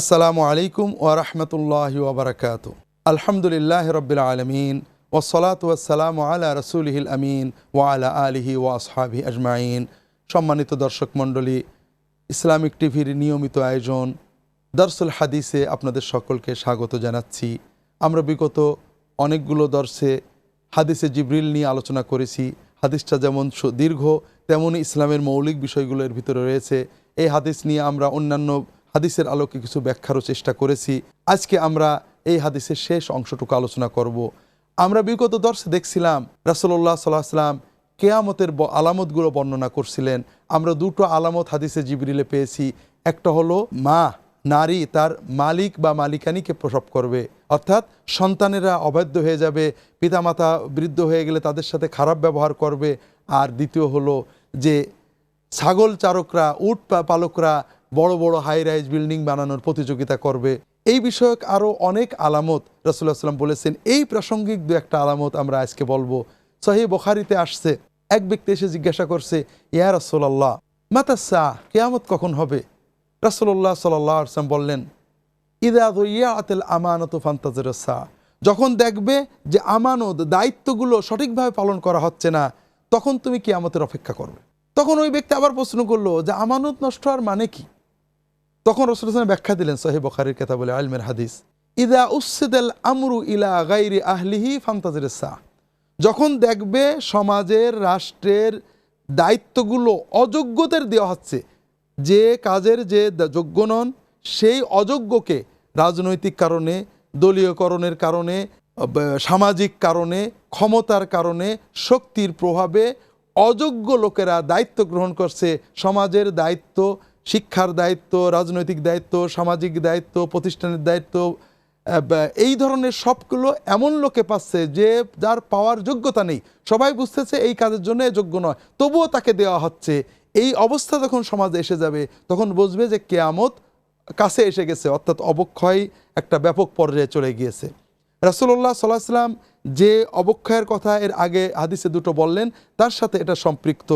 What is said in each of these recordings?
আসসালামু আলাইকুম ওরহমতুল্লাহ ওবরাকাত আলহামদুলিল্লাহ রবিল আলমিন ওসলাত ওয়াসালাম আলা রসুলহিল আমিন ওয়ালা আলিহি ও আসহাবি আজমাইন। সম্মানিত দর্শক মণ্ডলী, ইসলামিক টিভির নিয়মিত আয়োজন, দর্সুল হাদিসে আপনাদের সকলকে স্বাগত জানাচ্ছি। আমরা বিগত অনেকগুলো দর্শে হাদিসে জিব্রিল নিয়ে আলোচনা করেছি। হাদিসটা যেমন দীর্ঘ তেমনই ইসলামের মৌলিক বিষয়গুলোর ভিতরে রয়েছে। এই হাদিস নিয়ে আমরা অন্যান্য হাদিসের আলোকে কিছু ব্যাখ্যারও চেষ্টা করেছি। আজকে আমরা এই হাদিসের শেষ অংশটুকু আলোচনা করব। আমরা বিগত দর্শে দেখছিলাম রাসুল্লাহ সাল্লাহ সাল্লাম কেয়ামতের আলামতগুলো বর্ণনা করছিলেন। আমরা দুটো আলামত হাদিসে জিবরিলে পেয়েছি। একটা হলো মা, নারী তার মালিক বা মালিকানিকে প্রসব করবে। অর্থাৎ সন্তানেরা অবাধ্য হয়ে যাবে, পিতামাতা বৃদ্ধ হয়ে গেলে তাদের সাথে খারাপ ব্যবহার করবে। আর দ্বিতীয় হলো যে ছাগল চারকরা, উট পালকরা বড় বড় হাই রাইজ বিল্ডিং বানানোর প্রতিযোগিতা করবে। এই বিষয়ক আরও অনেক আলামত রসুল্লাহ সাল্লাম বলেছেন। এই প্রাসঙ্গিক দু একটা আলামত আমরা আজকে বলব। সহি বখারিতে আসছে, এক ব্যক্তি এসে জিজ্ঞাসা করছে, ইয়া রসোল্লাহ মাতা সাহ কেয়ামত কখন হবে? রাসুল্লাহ সাল্লাম বললেন, ইদা ইয়াতেল আমানত ফান্তাজের সাহ যখন দেখবে যে আমানত, দায়িত্বগুলো সঠিকভাবে পালন করা হচ্ছে না, তখন তুমি কেয়ামতের অপেক্ষা করবে। তখন ওই ব্যক্তি আবার প্রশ্ন করল যে, আমানত নষ্ট হওয়ার মানে কি? তখন রসুল হাসান ব্যাখ্যা দিলেন সাহেব বখারির কথা বলে আলমের হাদিস, ইদা উসেদেল আমরু ইলা গাইরি আহলিহি ফান্তাজরসা যখন দেখবে সমাজের, রাষ্ট্রের দায়িত্বগুলো অযোগ্যদের দেওয়া হচ্ছে, যে কাজের যে যোগ্য নন, সেই অযোগ্যকে রাজনৈতিক কারণে, দলীয়করণের কারণে সামাজিক কারণে, ক্ষমতার কারণে, শক্তির প্রভাবে অযোগ্য লোকেরা দায়িত্ব গ্রহণ করছে, সমাজের দায়িত্ব শিক্ষার দায়িত্ব, রাজনৈতিক দায়িত্ব, সামাজিক দায়িত্ব, প্রতিষ্ঠানের দায়িত্ব এই ধরনের সবগুলো এমন লোকে পাচ্ছে যে যার পাওয়ার যোগ্যতা নেই। সবাই বুঝতেছে এই কাজের জন্য যোগ্য নয়। তবুও তাকে দেওয়া হচ্ছে। এই অবস্থা যখন সমাজে এসে যাবে, তখন বুঝবে যে কেয়ামত কাছে এসে গেছে, অর্থাৎ অবক্ষয় একটা ব্যাপক পর্যায়ে চলে গিয়েছে। রাসুল্লাহ সাল্লাহ সাল্লাম যে অবক্ষয়ের কথা এর আগে হাদিসে দুটো বললেন, তার সাথে এটা সম্পৃক্ত।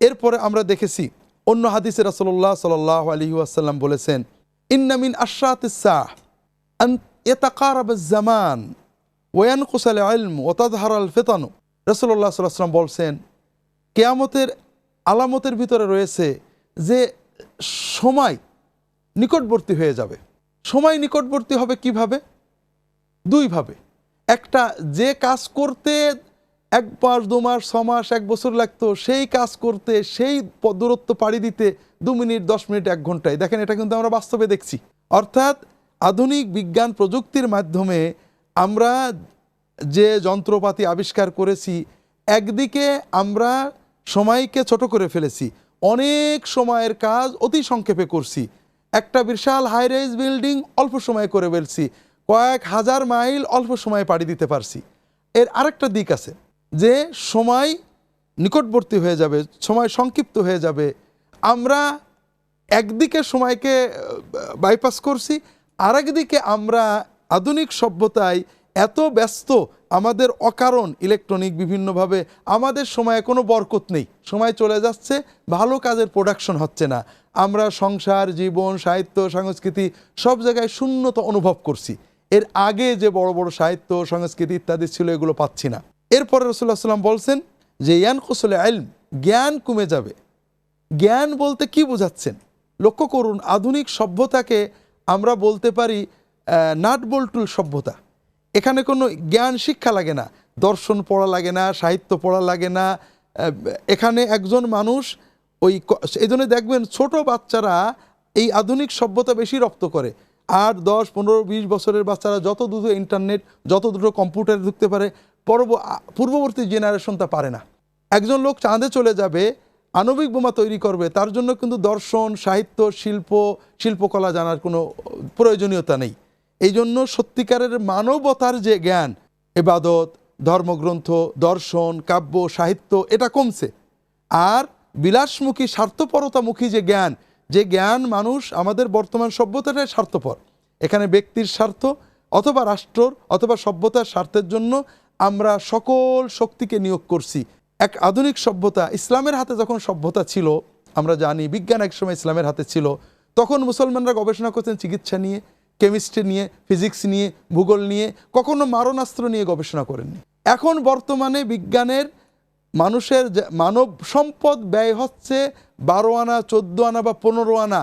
এরপরে আমরা দেখেছি অন্য হাদিসে রাসল্লাহ সাল আলী আসাল্লাম বলেছেন ইন্নামিন আশাতামান ওয়ান কুসাল আলম ওতাদহার আল ফেতানু রসল্লা সাল্লাম বলছেন, কেয়ামতের আলামতের ভিতরে রয়েছে যে সময় নিকটবর্তী হয়ে যাবে। সময় নিকটবর্তী হবে কীভাবে? দুইভাবে। একটা যে কাজ করতে এক মাস, দু মাস, ছ মাস, এক বছর লাগতো। সেই কাজ করতে, সেই দূরত্ব পাড়ি দিতে দু মিনিট, দশ মিনিট, এক ঘন্টায়। দেখেন, এটা কিন্তু আমরা বাস্তবে দেখছি। অর্থাৎ আধুনিক বিজ্ঞান প্রযুক্তির মাধ্যমে আমরা যে যন্ত্রপাতি আবিষ্কার করেছি, একদিকে আমরা সময়কে ছোট করে ফেলেছি। অনেক সময়ের কাজ অতি সংক্ষেপে করছি। একটা বিশাল হাই রাইজ বিল্ডিং অল্প সময়ে করে ফেলছি। কয়েক হাজার মাইল অল্প সময়ে পাড়ি দিতে পারছি। এর আরেকটা দিক আছে। যে সময় নিকটবর্তী হয়ে যাবে, সময় সংক্ষিপ্ত হয়ে যাবে। আমরা একদিকে সময়কে বাইপাস করছি, আরেকদিকে আমরা আধুনিক সভ্যতায় এত ব্যস্ত, আমাদের অকারণ ইলেকট্রনিক বিভিন্নভাবে, আমাদের সময়ে কোনো বরকত নেই। সময় চলে যাচ্ছে, ভালো কাজের প্রোডাকশন হচ্ছে না। আমরা সংসার, জীবন, সাহিত্য, সংস্কৃতি সব জায়গায় শূন্যতা অনুভব করছি। এর আগে যে বড় বড় সাহিত্য, সংস্কৃতি ইত্যাদি ছিল, এগুলো পাচ্ছি না। এরপরে রসুল্লাহ সাল্লাম বলছেন যে ইয়ান কুসলে আইল জ্ঞান কমে যাবে। জ্ঞান বলতে কি বোঝাচ্ছেন? লক্ষ্য করুন আধুনিক সভ্যতাকে আমরা বলতে পারি আহ, নাট বল্টুল সভ্যতা। এখানে কোনো জ্ঞান শিক্ষা লাগে না দর্শন পড়া লাগে না সাহিত্য পড়া লাগে না। এখানে একজন মানুষ ওই এই জন্য দেখবেন ছোট বাচ্চারা এই আধুনিক সভ্যতা বেশি রপ্ত করে। আট দশ পনেরো বিশ বছরের বাচ্চারা যত দ্রুত ইন্টারনেট যত দ্রুত কম্পিউটারে ঢুকতে পারে পরব পূর্ববর্তী জেনারেশন তা পারে না। একজন লোক চাঁদে চলে যাবে, আণবিক বোমা তৈরি করবে, তার জন্য কিন্তু দর্শন, সাহিত্য, শিল্প, শিল্পকলা জানার কোনো প্রয়োজনীয়তা নেই। এই জন্য সত্যিকারের মানবতার যে জ্ঞান, এবাদত, ধর্মগ্রন্থ, দর্শন, কাব্য, সাহিত্য, এটা কমছে। আর বিলাসমুখী, স্বার্থপরতামুখী যে জ্ঞান যে জ্ঞান মানুষ আমাদের বর্তমান সভ্যতাটাই স্বার্থপর। এখানে ব্যক্তির স্বার্থ অথবা রাষ্ট্রর অথবা সভ্যতার স্বার্থের জন্য আমরা সকল শক্তিকে নিয়োগ করছি। এক আধুনিক সভ্যতা, ইসলামের হাতে যখন সভ্যতা ছিল, আমরা জানি বিজ্ঞান একসময় ইসলামের হাতে ছিল, তখন মুসলমানরা গবেষণা করতেন চিকিৎসা নিয়ে, কেমিস্ট্রি নিয়ে, ফিজিক্স নিয়ে, ভূগোল নিয়ে, কখনো মারণাস্ত্র নিয়ে গবেষণা করেননি। এখন বর্তমানে বিজ্ঞানের মানুষের মানব সম্পদ ব্যয় হচ্ছে বারো আনা, চোদ্দ আনা বা পনেরো আনা।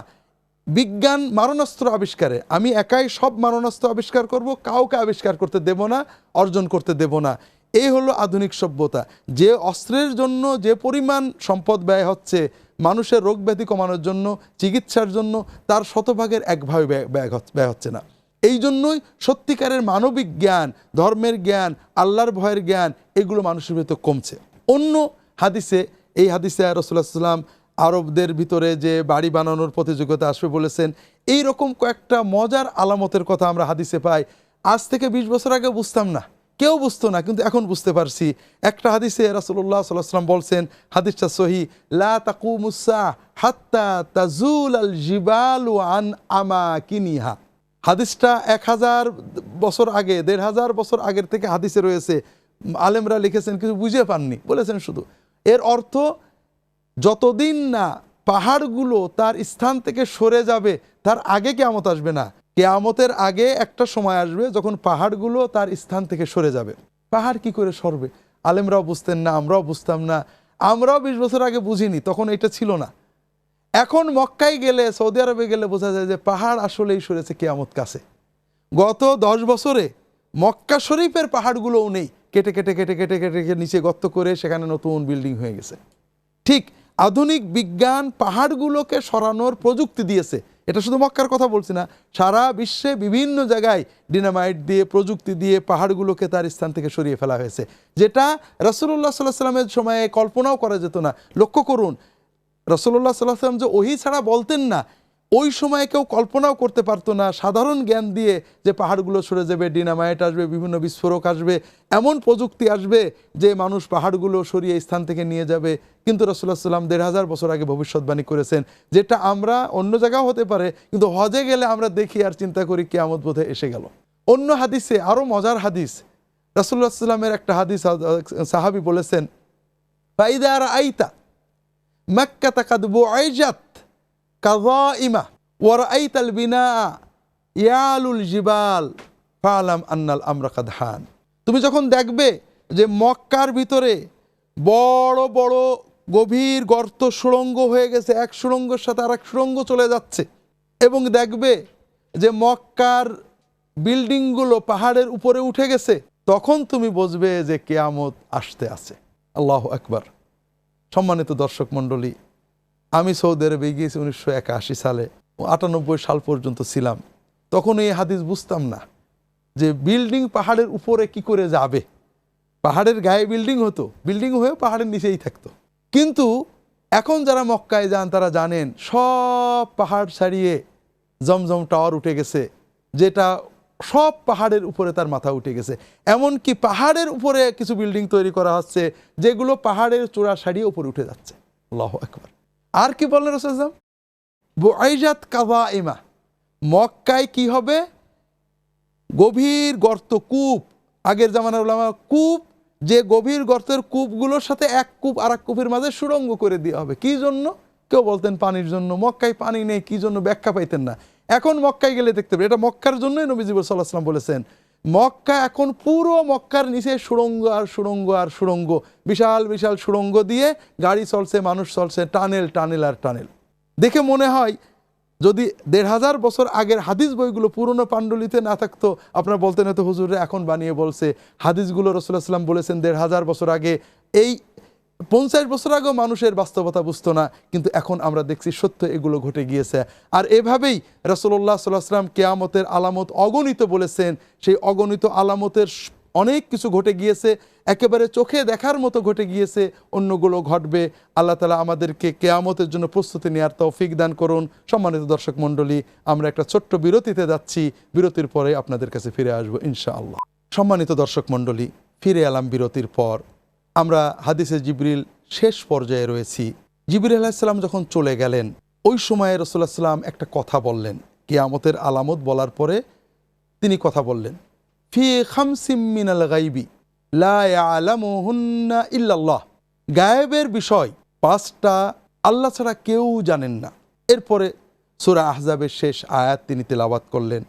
বিজ্ঞান মারণাস্ত্র আবিষ্কারে। আমি একাই সব মারণাস্ত্র আবিষ্কার করব, কাউকে আবিষ্কার করতে দেব না, অর্জন করতে দেব না। এই হলো আধুনিক সভ্যতা। যে অস্ত্রের জন্য যে পরিমাণ সম্পদ ব্যয় হচ্ছে, মানুষের রোগ ব্যাধি কমানোর জন্য, চিকিৎসার জন্য, তার শতভাগের এক ভাবে ব্যয়- ব্যয় হচ্ছে- ব্যয় হচ্ছে না। এই জন্যই সত্যিকারের মানবিক জ্ঞান, ধর্মের জ্ঞান, আল্লাহর ভয়ের জ্ঞান, এগুলো মানুষের ভিতর কমছে। অন্য হাদিসে, এই হাদিসে রসুল্লাহ সাল্লাম আরবদের ভিতরে যে বাড়ি বানানোর প্রতিযোগিতা আসবে বলেছেন এই রকম কয়েকটা মজার আলামতের কথা আমরা হাদিসে পাই। আজ থেকে বিশ বছর আগে বুঝতাম না, কেউ বুঝতো না, কিন্তু এখন বুঝতে পারছি। একটা হাদিসে রাসুল্লাহ সাল্লাম বলছেন, হাদিসটা সহি, লা হাত্তা তাজুল আল জিবালু আন আমা কিনিহা হাদিসটা এক হাজার বছর আগে, দেড় হাজার বছর আগের থেকে হাদিসে রয়েছে। আলেমরা লিখেছেন কিছু বুঝে পাননি। বলেছেন শুধু। এর অর্থ যতদিন না পাহাড়গুলো তার স্থান থেকে সরে যাবে, তার আগে কেয়ামত আসবে না। কেয়ামতের আগে একটা সময় আসবে যখন পাহাড়গুলো তার স্থান থেকে সরে যাবে। পাহাড় কি করে সরবে? আলেমরাও বুঝতেন না, আমরাও বুঝতাম না। আমরাও বিশ বছর আগে বুঝিনি, তখন এটা ছিল না। এখন মক্কায় গেলে, সৌদি আরবে গেলে বোঝা যায় যে পাহাড় আসলেই সরেছে কেয়ামত কাছে। গত দশ বছরে মক্কা শরীফের পাহাড়গুলোও নেই। কেটে কেটে কেটে কেটে কেটে কেটে, নিচে গর্ত করে সেখানে নতুন বিল্ডিং হয়ে গেছে। ঠিক আধুনিক বিজ্ঞান পাহাড়গুলোকে সরানোর প্রযুক্তি দিয়েছে। এটা শুধু মক্কার কথা বলছি না, সারা বিশ্বে বিভিন্ন জায়গায় ডিনামাইট দিয়ে, প্রযুক্তি দিয়ে পাহাড়গুলোকে তার স্থান থেকে সরিয়ে ফেলা হয়েছে। যেটা রসুল্লাহ সাল্লাহ সাল্লামের সময়ে কল্পনাও করা যেত না। লক্ষ্য করুন রসুল্লাহ সাল্লাহ সাল্লাম যে ওহি ছাড়া বলতেন না ওই সময় কেউ কল্পনাও করতে পারতো না। সাধারণ জ্ঞান দিয়ে যে পাহাড়গুলো সরে যাবে, ডিনামাইট আসবে, বিভিন্ন বিস্ফোরক আসবে, এমন প্রযুক্তি আসবে যে মানুষ পাহাড়গুলো সরিয়ে স্থান থেকে নিয়ে যাবে। কিন্তু রসুল্লাহ সাল্লাম দেড় হাজার বছর আগে ভবিষ্যৎবাণী করেছেন, যেটা আমরা অন্য জায়গাও হতে পারে, কিন্তু হজে গেলে আমরা দেখি আর চিন্তা করি কে আমদ বোধে এসে গেল। অন্য হাদিসে আরও মজার হাদিস রসুল্লাহ সাল্লামের একটা হাদিস সাহাবি বলেছেন বাইদার আইতা মাক্কা তাকাদবু আইজাত কাজা ইমা ওয়ার আইতাল বিনা ইয়ালুল জিবাল ফালাম আন্নাল আমরা তুমি যখন দেখবে যে মক্কার ভিতরে বড় বড় গভীর গর্ত সুড়ঙ্গ হয়ে গেছে, এক সুড়ঙ্গর সাথে আর এক সুড়ঙ্গ চলে যাচ্ছে, এবং দেখবে যে মক্কার বিল্ডিংগুলো পাহাড়ের উপরে উঠে গেছে, তখন তুমি বুঝবে যে কেয়ামত আসতে আছে। আল্লাহ একবার সম্মানিত দর্শক মণ্ডলী আমি সৌদি আরবে গিয়েছি উনিশশো একাশি সালে, আটানব্বই সাল পর্যন্ত ছিলাম। তখন এই হাদিস বুঝতাম না যে বিল্ডিং পাহাড়ের উপরে কি করে যাবে। পাহাড়ের গায়ে বিল্ডিং হতো, বিল্ডিং হয়েও পাহাড়ের নিচেই থাকতো। কিন্তু এখন যারা মক্কায় যান, তারা জানেন সব পাহাড় ছাড়িয়ে জমজম টাওয়ার উঠে গেছে, যেটা সব পাহাড়ের উপরে তার মাথা উঠে গেছে। এমনকি পাহাড়ের উপরে কিছু বিল্ডিং তৈরি করা হচ্ছে, যেগুলো পাহাড়ের চূড়া সারিয়ে উপরে উঠে যাচ্ছে। আল্লাহ একবার আর কি বললেন রসুলাম বুআইজাত কাবা ইমা মক্কায় কি হবে? গভীর গর্ত, কূপ। আগের জামানার ওলামা কূপ, যে গভীর গর্তের কূপগুলোর সাথে এক কূপ আর এক কূপের মাঝে সুড়ঙ্গ করে দেওয়া হবে। কি জন্য? কেউ বলতেন পানির জন্য। মক্কায় পানি নেই, কি জন্য ব্যাখ্যা পাইতেন না? এখন মক্কায় গেলে দেখতে পাবে এটা মক্কার জন্যই নবীজিবুল সাল্লাহ সাল্লাম বলেছেন। মক্কা এখন পুরো মক্কার নিচে সুড়ঙ্গ আর সুড়ঙ্গ আর সুড়ঙ্গ বিশাল বিশাল সুড়ঙ্গ দিয়ে গাড়ি চলছে, মানুষ চলছে, টানেল টানেল আর টানেল। দেখে মনে হয়, যদি দেড় হাজার বছর আগের হাদিস বইগুলো পুরনো পাণ্ডুলিতে না থাকতো, আপনার বলতেন হয়তো হুজুরে এখন বানিয়ে বলছে, হাদিসগুলো রসুল্লাহ সাল্লাম বলেছেন দেড় হাজার বছর আগে, এই পঞ্চাশ বছর আগেও মানুষের বাস্তবতা বুঝতো না, কিন্তু এখন আমরা দেখছি সত্য এগুলো ঘটে গিয়েছে। আর এভাবেই রসল্লাহ সাল্লাহ সাল্লাম কেয়ামতের আলামত অগণিত বলেছেন। সেই অগণিত আলামতের অনেক কিছু ঘটে গিয়েছে, একেবারে চোখে দেখার মতো ঘটে গিয়েছে, অন্যগুলো ঘটবে। আল্লাহ তালা আমাদেরকে কেয়ামতের জন্য প্রস্তুতি নেওয়ার তৌফিক দান করুন। সম্মানিত দর্শক মণ্ডলী, আমরা একটা ছোট্ট বিরতিতে যাচ্ছি। বিরতির পরে আপনাদের কাছে ফিরে আসব ইনশাআল্লাহ। সম্মানিত দর্শক মণ্ডলী, ফিরে এলাম বিরতির পর। আমরা হাদিসে জিবরিল শেষ পর্যায়ে রয়েছি। জিবরিল আলাহিসাল্লাম যখন চলে গেলেন, ওই সময়ে রসুল্লাহ সাল্লাম একটা কথা বললেন। কেয়ামতের আলামত বলার পরে তিনি কথা বললেন, ফি খামসিম মিনাল গাইবি লা ইয়ালামুহুন্না ইল্লাল্লাহ। গায়েবের বিষয় পাঁচটা আল্লাহ ছাড়া কেউ জানেন না। এরপরে সুরা আহজাবের শেষ আয়াত তিনি তেলাওয়াত করলেন।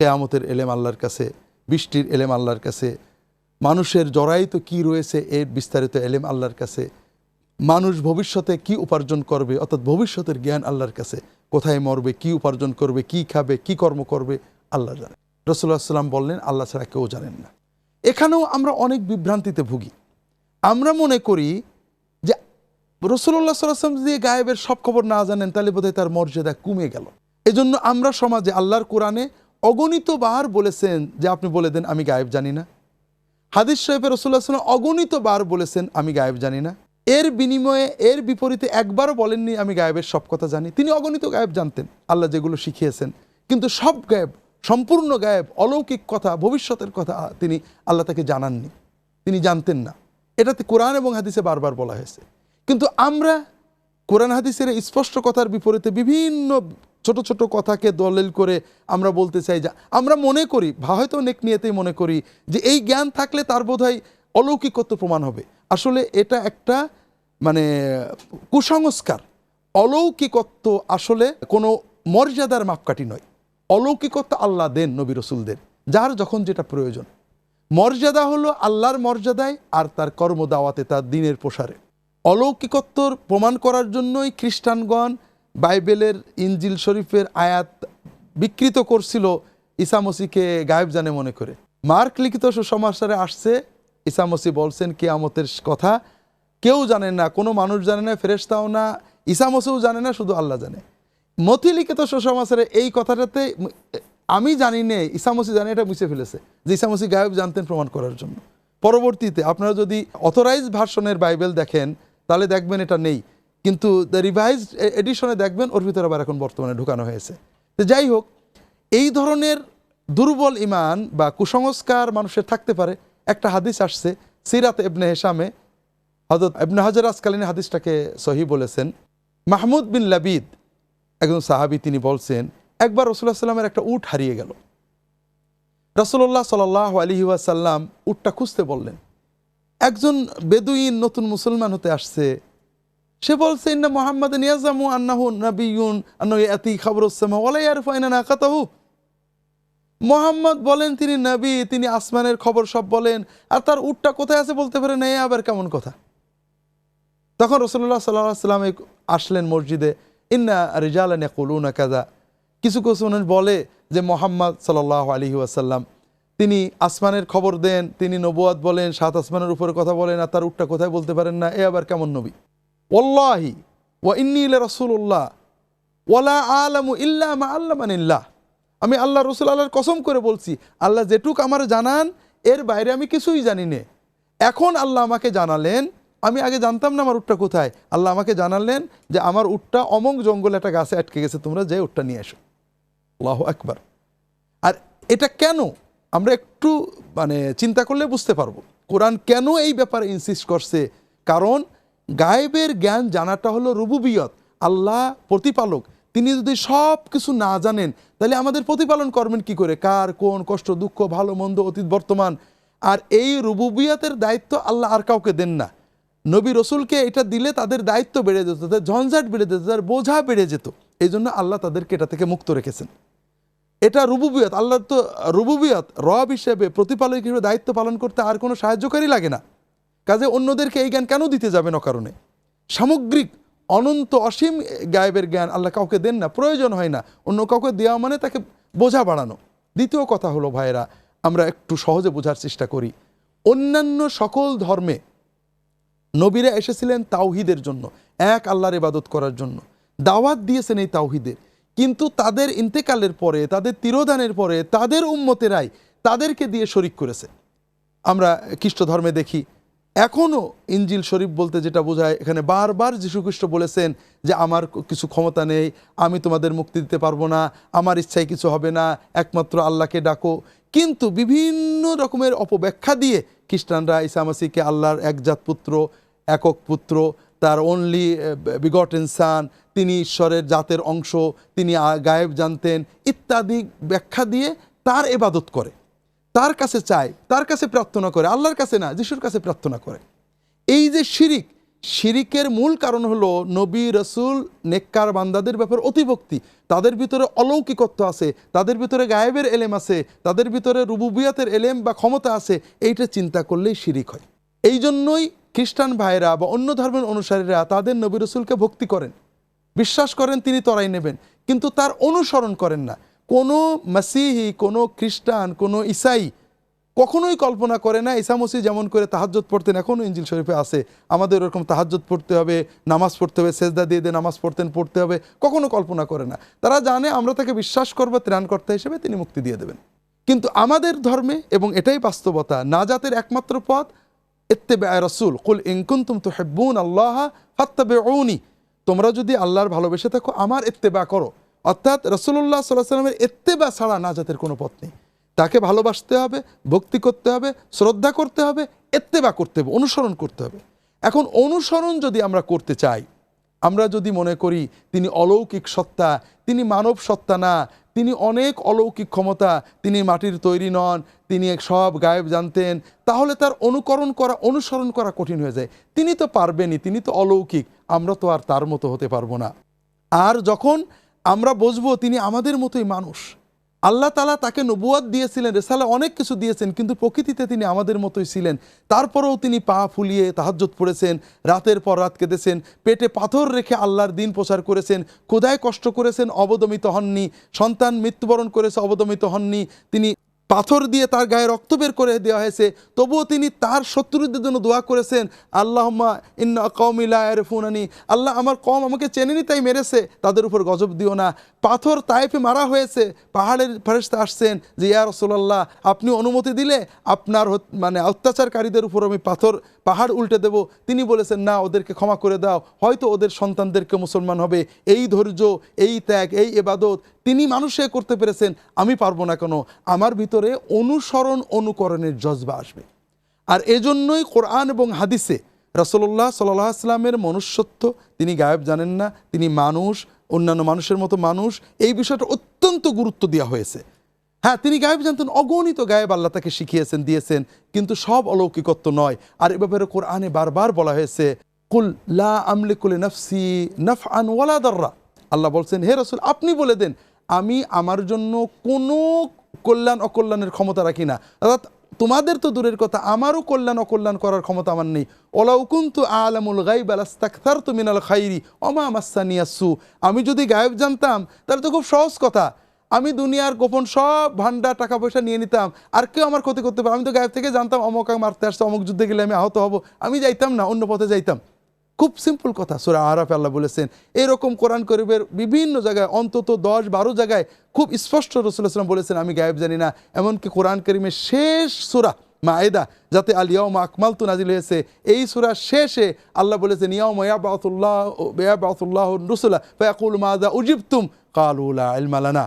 কেয়ামতের এলেম আল্লাহর কাছে, বৃষ্টির এলেম আল্লাহর কাছে মানুষের জরায়িত কি রয়েছে এর বিস্তারিত এলেম আল্লাহর কাছে? মানুষ ভবিষ্যতে কি উপার্জন করবে? অর্থাৎ ভবিষ্যতের জ্ঞান আল্লাহর কাছে। কোথায় মরবে, কি উপার্জন করবে, কি খাবে, কি কর্ম করবে, আল্লাহ জানে। রসুল্লাহ সাল্লাম বললেন, আল্লাহ ছাড়া কেউ জানেন না। এখানেও আমরা অনেক বিভ্রান্তিতে ভুগি। আমরা মনে করি যে রসুল্লাহ সাল্লাম দিয়ে গায়েবের সব খবর না জানেন, তাহলে বোধহয় তার মর্যাদা কমে গেল। এজন্য আমরা সমাজে আল্লাহর কোরআনে অগণিত বার বলেছেন যে, আপনি বলে দেন, আমি গায়েব জানি না। হাদিস সাহেবের রসুল্লাহ সাল্লাম অগণিত বার বলেছেন, আমি গায়েব জানি না। এর বিনিময়ে, এর বিপরীতে একবারও বলেননি, আমি গায়েবের সব কথা জানি। তিনি অগণিত গায়েব জানতেন, আল্লাহ যেগুলো শিখিয়েছেন। কিন্তু সব গায়েব, সম্পূর্ণ গায়েব, অলৌকিক কথা, ভবিষ্যতের কথা তিনি, আল্লাহ তাকে জানাননি। তিনি জানতেন না। এটাতে কোরআন এবং হাদিসে বারবার বলা হয়েছে। কিন্তু আমরা কোরআন হাদিসের স্পষ্ট কথার বিপরীতে বিভিন্ন ছোট ছোট কথাকে দলিল করে আমরা বলতে চাই যে আমরা মনে করি হয়তো অনেক নিয়েতেই মনে করি যে এই জ্ঞান থাকলে তার বোধহয় অলৌকিকত্ব প্রমাণ হবে। আসলে এটা একটা মানে কুসংস্কার। অলৌকিকত্ব আসলে কোনো মর্যাদার মাপকাঠি নয়। অলৌকিকত্ব আল্লাহ দেন নবী রসুলদের, যার যখন যেটা প্রয়োজন। মর্যাদা হলো আল্লাহর মর্যাদায় আর তার কর্মদাওয়াতে তার দিনের প্রসারে। অলৌকিকত্বর প্রমাণ করার জন্যই খ্রিস্টানগণ বাইবেলের ইঞ্জিল শরীফের আয়াত বিকৃত করছিল ইসামসিকে গায়েব জানে মনে করে। মার্ক লিখিত সুসমাচারে আসছে ইসামসি বলছেন, কেয়ামতের কথা। কেউ জানে না, কোনো মানুষ জানে না ফেরেস্তাও না ইসামসিও জানে না, শুধু আল্লাহ জানে। মতি লিখিত সুসমাচারে এই কথাটাতে আমি জানি নে ইসামসি জানে, এটা মুছে ফেলেছে, যে ইসামসি গায়েব জানতেন প্রমাণ করার জন্য। পরবর্তীতে আপনারা যদি অথরাইজ ভার্সনের বাইবেল দেখেন, তাহলে দেখবেন এটা নেই। কিন্তু দ্য রিভাইজড এডিশনে দেখবেন ওর ভিতরে আবার এখন বর্তমানে ঢুকানো হয়েছে। তো যাই হোক, এই ধরনের দুর্বল ইমান বা কুসংস্কার মানুষের থাকতে পারে। একটা হাদিস আসছে, সিরাত এবনে হেসামে হজরত এবনে হাজার আসকালীন হাদিসটাকে সহি বলেছেন। মাহমুদ বিন লাবিদ, একজন সাহাবি, তিনি বলছেন, একবার রসুল্লাহ সাল্লামের একটা উট হারিয়ে গেল। রসল্লাহ সাল আলী ওয়াসাল্লাম উটটা খুঁজতে বললেন, একজন বেদুইন নতুন মুসলমান হতে আসছে সে বলছে, ইন্না মোহাম্মদ নিয়াজামু আন্নাহু নবীন আন্নাহু ইয়াতি খাবরুসামা ওয়ালা ইয়ারফাইনা নাকাতাহু? মোহাম্মদ বলেন, তিনি নবী, তিনি আসমানের খবর সব বলেন, আর তার উটটা কোথায় আছে বলতে পারে না, এ আবার কেমন কথা? তখন রসল্লাহ সাল্লাহ সাল্লাম আসলেন মসজিদে, ইন্না রিজালান কলুনা কাজা কিছু কিছু মানুষ বলে যে মোহাম্মদ সাল্লাহ আলহি আসাল্লাম তিনি আসমানের খবর দেন, তিনি নবুয়াদ বলেন, সাত আসমানের উপরে কথা বলেন, আর তার উটটা কোথায় বলতে পারেন না, এ আবার কেমন নবী? ওল্লাহি ওয়া ইন্নি রসুল্লাহ ওয়ালা আলামু ইল্লা মা আল্লামানিল্লাহ। আমি আল্লাহ রসুল আল্লাহর কসম করে বলছি, আল্লাহ যেটুক আমার জানান, এর বাইরে আমি কিছুই জানি নে। এখন আল্লাহ আমাকে জানালেন, আমি আগে জানতাম না আমার উটটা কোথায়। আল্লাহ আমাকে জানালেন যে আমার উটটা অমং জঙ্গলে একটা গাছে আটকে গেছে, তোমরা যে উটটা নিয়ে এসো। আল্লাহ একবার আর এটা কেন? আমরা একটু মানে চিন্তা করলে বুঝতে পারব। কোরআন কেন এই ব্যাপারে ইনসিস্ট করছে? কারণ গায়েবের জ্ঞান জানাটা হলো রুবুবিয়ত, আল্লাহ প্রতিপালক। তিনি যদি সব কিছু না জানেন, তাহলে আমাদের প্রতিপালন করবেন কি করে? কার, কোন কষ্ট, দুঃখ, ভালো, মন্দ, অতীত, বর্তমান? আর এই রুবুবিয়তের দায়িত্ব আল্লাহ আর কাউকে দেন না। নবী রসুলকে এটা দিলে তাদের দায়িত্ব বেড়ে যেত, তাদের ঝঞ্ঝাট বেড়ে যেত, তাদের বোঝা বেড়ে যেত। এই জন্য আল্লাহ তাদেরকে এটা থেকে মুক্ত রেখেছেন। এটা রুবুবিয়ত, আল্লাহ তো রুবুবিয়ত, রব হিসেবে প্রতিপালক হিসেবে দায়িত্ব পালন করতে আর কোনো সাহায্যকারী লাগে না। কাজে অন্যদেরকে এই জ্ঞান কেন দিতে যাবেন অকারণে? সামগ্রিক, অনন্ত, অসীম গায়েবের জ্ঞান আল্লাহ কাউকে দেন না, প্রয়োজন হয় না। অন্য কাউকে দেওয়া মানে তাকে বোঝা বাড়ানো। দ্বিতীয় কথা হলো ভাইরা আমরা একটু সহজে বোঝার চেষ্টা করি। অন্যান্য সকল ধর্মে নবীরা এসেছিলেন তাওহিদের জন্য, এক আল্লাহর ইবাদত করার জন্য। দাওয়াত দিয়েছেন এই তাওহিদের। কিন্তু তাদের ইন্তেকালের পরে, তাদের তিরোধানের পরে, তাদের উম্মতেরাই তাদেরকে দিয়ে শরিক করেছে। আমরা খ্রিস্ট ধর্মে দেখি এখনও ইঞ্জিল শরীফ বলতে যেটা বোঝায়, এখানে বারবার যীশুখ্রিস্ট বলেছেন যে আমার কিছু ক্ষমতা নেই, আমি তোমাদের মুক্তি দিতে পারব না, আমার ইচ্ছায় কিছু হবে না, একমাত্র আল্লাহকে ডাকো। কিন্তু বিভিন্ন রকমের অপব্যাখ্যা দিয়ে খ্রিস্টানরা ইসামাসিকে আল্লাহর একজাত পুত্র, একক পুত্র, তার অনলি বিগট ইনসান তিনি ঈশ্বরের জাতের অংশ, তিনি গায়েব জানতেন, ইত্যাদি ব্যাখ্যা দিয়ে তার এবাদত করে। তার কাছে চায়, তার কাছে প্রার্থনা করে, আল্লাহর কাছে না, যিশুর কাছে প্রার্থনা করে। এই যে শিরিক, শিরিকের মূল কারণ হলো নবী রসুল নেককার বান্দাদের ব্যাপারে অতিভক্তি। তাদের ভিতরে অলৌকিকত্ব আছে, তাদের ভিতরে গায়েবের এলেম আছে, তাদের ভিতরে রুবুবিয়াতের এলেম বা ক্ষমতা আছে, এইটা চিন্তা করলেই শিরিক হয়। এই জন্যই খ্রিস্টান ভাইরা বা অন্য ধর্মের অনুসারীরা তাদের নবী রসুলকে ভক্তি করেন। বিশ্বাস করেন তিনি তরাই নেবেন, কিন্তু তার অনুসরণ করেন না। কোনো মাসিহি, কোনো খ্রিস্টান, কোনো ইসাই কখনোই কল্পনা করে না ইসা মসি যেমন করে তাহাজ্জত পড়তেন এখনও ইঞ্জিল শরীফে আছে। আমাদের ওরকম তাহাজ্জত পড়তে হবে, নামাজ পড়তে হবে, সেজদা দিয়ে দিয়ে নামাজ পড়তেন, পড়তে হবে, কখনো কল্পনা করে না। তারা জানে আমরা তাকে বিশ্বাস করব, ত্রাণকর্তা হিসেবে তিনি মুক্তি দিয়ে দেবেন। কিন্তু আমাদের ধর্মে, এবং এটাই বাস্তবতা, নাজাতের একমাত্র পথ এত্তেবে রসুল, কুল ইনকুন্তুম তো হেব্বুন আল্লাহ ফাত্তাবে তোমরা যদি আল্লাহর ভালোবেসে থাকো, আমার এত্তেবা করো। অর্থাৎ রসুল্লাহ সাল্লাহ সাল্লামের এত্তেবা ছাড়া নাজাতের কোনো পথ নেই। তাকে ভালোবাসতে হবে, ভক্তি করতে হবে, শ্রদ্ধা করতে হবে এত্তেবা করতে হবে, অনুসরণ করতে হবে। এখন অনুসরণ যদি আমরা করতে চাই, আমরা যদি মনে করি তিনি অলৌকিক সত্তা, তিনি মানব সত্তা না, তিনি অনেক অলৌকিক ক্ষমতা, তিনি মাটির তৈরি নন, তিনি সব গায়েব জানতেন, তাহলে তার অনুকরণ করা, অনুসরণ করা কঠিন হয়ে যায়। তিনি তো পারবেনই, তিনি তো অলৌকিক, আমরা তো আর তার মতো হতে পারব না। আর যখন আমরা বুঝব তিনি আমাদের মতোই মানুষ। আল্লাহ তালা তাকে নবুয়াদ দিয়েছিলেন রেসালা অনেক কিছু দিয়েছেন, কিন্তু প্রকৃতিতে তিনি আমাদের মতোই ছিলেন। তারপরেও তিনি পা ফুলিয়ে তাহাজ্জত পড়েছেন, রাতের পর রাত কেঁদেছেন, পেটে পাথর রেখে আল্লাহর দিন প্রচার করেছেন কোদায় কষ্ট করেছেন, অবদমিত হননি, সন্তান মৃত্যুবরণ করেছে, অবদমিত হননি, তিনি পাথর দিয়ে তার গায়ে রক্ত বের করে দেওয়া হয়েছে। তবুও তিনি তার শত্রুদের জন্য দোয়া করেছেন, আল্লাহম্মা ইন্না আল্লাহ আমার কম আমাকে চেনেনি, তাই মেরেছে। তাদের উপর গজব দিও না। পাথর তাইফে মারা হয়েছে। পাহাড়ের ফেরেস্তা আসছেন যে, ইয়া রসোল্লাহ আপনি অনুমতি দিলে আপনার মানে অত্যাচারকারীদের উপর আমি পাথর, পাহাড় উল্টে দেব। তিনি বলেছেন, না, ওদেরকে ক্ষমা করে দাও। হয়তো ওদের সন্তানদেরকে মুসলমান হবে। এই ধৈর্য, এই ত্যাগ, এই এবাদত তিনি মানুষে করতে পেরেছেন, আমি পারব না কেন? আমার ভিতরে অনুসরণ, অনুকরণের জজবা আসবে। আর এজন্যই কোরআন এবং হাদিসে রসল্লাহ সাল্লাহ আসলামের মনুষ্যত্ব, তিনি গায়েব জানেন না, তিনি মানুষ, অন্যান্য মানুষের মতো মানুষ, এই বিষয়টা অত্যন্ত গুরুত্ব দেওয়া হয়েছে। হ্যাঁ তিনি গায়েব জানতেন, অগণিত গায়েব আল্লাহ তাকে শিখিয়েছেন, দিয়েছেন, কিন্তু সব অলৌকিকত্ব নয়। আর এ ব্যাপারে কোরআনে বারবার বলা হয়েছে, কুল লা আমলিকুল নফসি নফ আন ওয়ালা দর্রা। আল্লাহ বলছেন, হে রসুল, আপনি বলে দেন আমি আমার জন্য কোনো কল্যাণ, অকল্যাণের ক্ষমতা রাখি না। অর্থাৎ তোমাদের তো দূরের কথা, আমারও কল্যাণ, অকল্যাণ করার ক্ষমতা আমার নেই। ওলাউকুন্তু আলামুল গাইব আলাস্তাকথার তু মিনাল খাইরি অমা মাসানিয়াসু আমি যদি গায়েব জানতাম, তাহলে তো খুব সহজ কথা। আমি দুনিয়ার গোপন সব ভান্ডার টাকা পয়সা নিয়ে নিতাম। আর কেউ আমার ক্ষতি করতে পারে আমি তো গায়েব থেকে জানতাম, অমক মারতে আসছে, অমুক যুদ্ধে গেলে আমি আহত হব। আমি যাইতাম না, অন্য পথে যাইতাম। খুব সিম্পল কথা, সুরা আরাফ আল্লাহ বলেছেন, এরকম কোরআন করিবের বিভিন্ন জায়গায়, অন্তত দশ বারো জায়গায় খুব স্পষ্ট রসুলাম বলেছেন, আমি গায়েব জানি না। এমনকি কোরআন করিমের শেষ সুরা, মায়েদা, যাতে আলিয়াউমা আকমাল তু নাজিল হয়েছে, এই সুরা শেষে আল্লাহ বলেছেন, ইয়াউম ইয়াবাতুল্লাহ ইয়াবাতুল্লাহ রসুল্লাহ ফয়াকুল মাদা উজিবতুম কালুলা ইলমালানা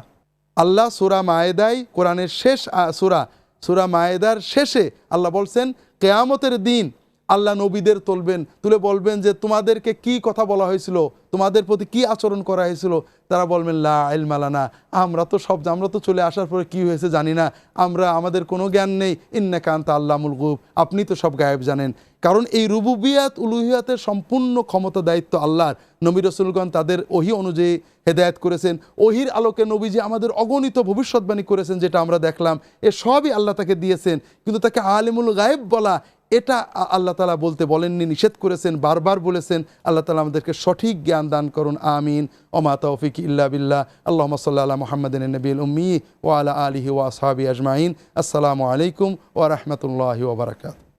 আল্লাহ সুরা মায়েদাই কোরআনের শেষ সুরা সুরা মায়েদার শেষে আল্লাহ বলছেন, কেয়ামতের দিন আল্লাহ নবীদের তুলবেন, তুলে বলবেন যে তোমাদেরকে কি কথা বলা হয়েছিল, তোমাদের প্রতি কি আচরণ করা হয়েছিল? তারা বলবেন, লা মালানা আমরা তো সব আমরা তো চলে আসার পরে কি হয়েছে জানি না। আমরা, আমাদের কোনো জ্ঞান নেই। ইন্না কান্তা আল্লামুল গুব আপনি তো সব গায়েব জানেন। কারণ এই রুবুবিয়াত, উলুহিয়াতের সম্পূর্ণ ক্ষমতা, দায়িত্ব আল্লাহর। নবী রসুলগণ তাদের ওহি অনুযায়ী হেদায়েত করেছেন। ওহির আলোকে নবীজি আমাদের অগণিত ভবিষ্যৎবাণী করেছেন, যেটা আমরা দেখলাম। এ সবই আল্লাহ তাকে দিয়েছেন। কিন্তু তাকে আলিমুল গায়েব বলা এটা আল্লাহ তালা বলতে বলেননি, নিষেধ করেছেন, বারবার বলেছেন, আল্লাহ তালা আমাদেরকে সঠিক জ্ঞান দান করুন, আমিন। ওমা তৌফিক ইল্লা বিল্লাহ। আল্লাহ সাল্লাহ মোহাম্মদিন নবীল উম্মি ওয়ালা আলহি ওয়া সাহাবি আজমাইন। আসসালামু আলাইকুম ওয়া রহমতুল্লাহি ওয়া বারাকাতুহু।